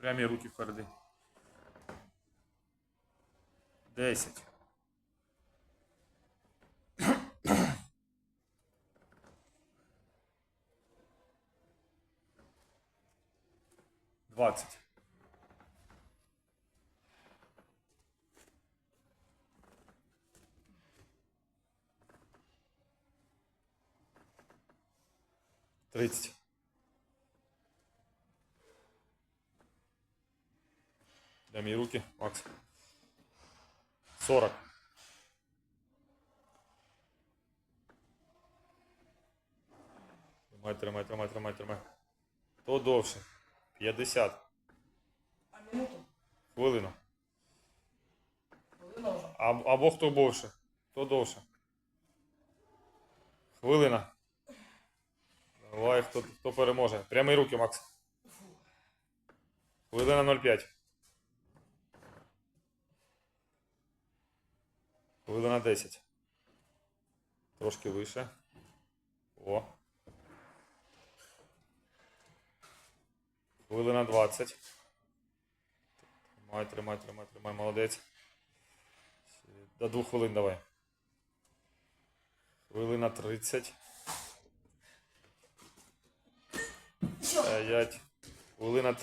Прямі руки впереди. 10. Двадцять. Тридцять. Дай мені руки, Макс. 40. Тримай, тримай, тримай, тримай, тримай. То довше. 50. А минуту? Хвилину. Хвилина вже. А, або хто довше. Хто довше. Хвилина. Давай, хто, хто переможе. Прямі руки, Макс. Хвилина 0,5. Хвилина 10. Трошки вище. О. Хвилина 20. Тримай, тримай, тримай, тримай, молодець. До двох хвилин давай. Хвилина 30. Що? 5. Хвилина